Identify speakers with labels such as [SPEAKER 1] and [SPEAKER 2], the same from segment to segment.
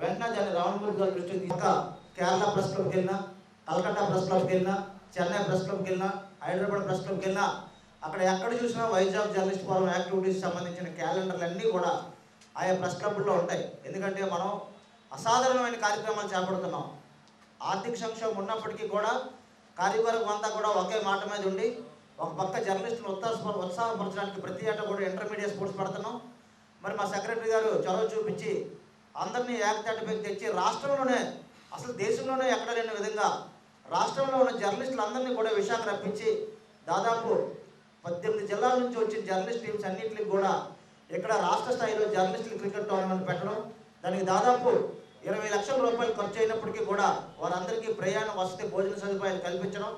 [SPEAKER 1] వెంటనే దాన్ని రావణపూర్ గారి దృష్టికి తీసుక కేరళ ప్రెస్ క్లబ్కి వెళ్ళినా కలకత్తా ప్రెస్ క్లబ్కి వెళ్ళినా చెన్నై ప్రెస్ క్లబ్కి వెళ్ళినా హైదరాబాద్ ప్రెస్ క్లబ్కి వెళ్ళినా అక్కడ ఎక్కడ చూసినా వైజాగ్ జర్నలిస్ట్ ఫోరం యాక్టివిటీస్ సంబంధించిన క్యాలెండర్లు అన్నీ కూడా ఆయా ప్రెస్ క్లబ్లో ఉంటాయి. ఎందుకంటే మనం అసాధారణమైన కార్యక్రమాలు చేపడుతున్నాం. ఆర్థిక సంక్షోభం ఉన్నప్పటికీ కూడా కార్యవర్గం అంతా కూడా ఒకే మాట మీద ఉండి ఒక పక్క జర్నలిస్టులు ఉత్సాహ ఉత్సాహపరచడానికి ప్రతి ఏటా కూడా ఇంటర్మీడియట్ స్పోర్ట్స్ పెడుతున్నాం. మరి మా సెక్రటరీ గారు చొరవ చూపించి అందరినీ ఏకతాటిపైకి తెచ్చి రాష్ట్రంలోనే అసలు దేశంలోనే ఎక్కడ లేని విధంగా రాష్ట్రంలో ఉన్న జర్నలిస్టులు అందరినీ కూడా విశాఖ రప్పించి దాదాపు పద్దెనిమిది జిల్లాల నుంచి వచ్చిన జర్నలిస్ట్ టీమ్స్ అన్నింటికి కూడా ఇక్కడ రాష్ట్ర స్థాయిలో జర్నలిస్టులు క్రికెట్ టోర్నమెంట్ పెట్టడం దానికి దాదాపు ఇరవై లక్షల రూపాయలు ఖర్చు అయినప్పటికీ కూడా వారందరికీ ప్రయాణ వసతి భోజన సదుపాయాలు కల్పించడం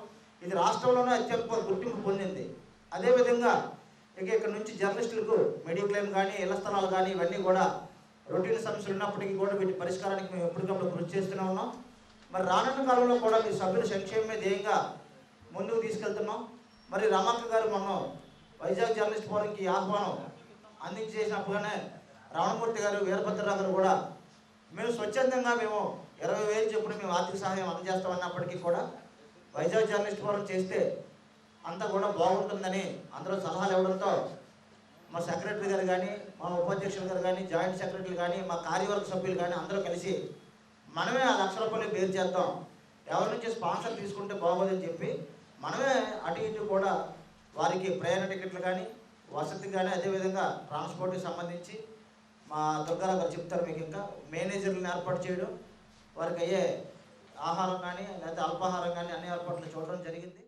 [SPEAKER 1] ఇది రాష్ట్రంలోనే అత్యంత గుర్తింపు పొందింది. అదేవిధంగా ఇక ఇక్కడ నుంచి జర్నలిస్టులకు మెడిక్లెయిమ్ కానీ ఇళ్ళ స్థలాలు కానీ ఇవన్నీ కూడా రొటీన్ సమస్యలు ఉన్నప్పటికీ కూడా వీటి పరిష్కారానికి మేము ఎప్పటికప్పుడు కృషి చేస్తూనే ఉన్నాం. మరి రానున్న కాలంలో కూడా మీ సభ్యుల సంక్షేమమే ధ్యేయంగా ముందుకు తీసుకెళ్తున్నాం. మరి రమక్క గారు మొన్న వైజాగ్ జర్నలిస్ట్ ఫోరంకి ఆహ్వానం అందించేసినప్పుడుగానే రావణమూర్తి గారు వీరభద్రరావు గారు కూడా మేము స్వచ్ఛందంగా మేము ఇరవై వేలు చొప్పున మేము ఆర్థిక సహాయం అందజేస్తామన్నప్పటికీ కూడా వైజాగ్ జర్నలిస్ట్ ఫోరం చేస్తే అంతా కూడా బాగుంటుందని అందరూ సలహాలు ఇవ్వడంతో మా సెక్రటరీ గారు కానీ మా ఉపాధ్యక్షులు గారు కానీ జాయింట్ సెక్రటరీలు కానీ మా కార్యవర్గ సభ్యులు కానీ అందరూ కలిసి మనమే ఆ లక్ష రూపాయలు బేర్ చేద్దాం. ఎవరి నుంచి స్పాన్సర్ తీసుకుంటే బాగోదని చెప్పి మనమే అటు ఇటు కూడా వారికి ప్రయాణ టికెట్లు కానీ వసతి కానీ అదేవిధంగా ట్రాన్స్పోర్ట్కి సంబంధించి మా దుర్గారావు గారు చెప్తారు మీకు ఇంకా. మేనేజర్లను ఏర్పాటు చేయడం వారికి అయ్యే ఆహారం కానీ లేకపోతే అల్పాహారం కానీ అన్ని ఏర్పాట్లు చూడడం జరిగింది.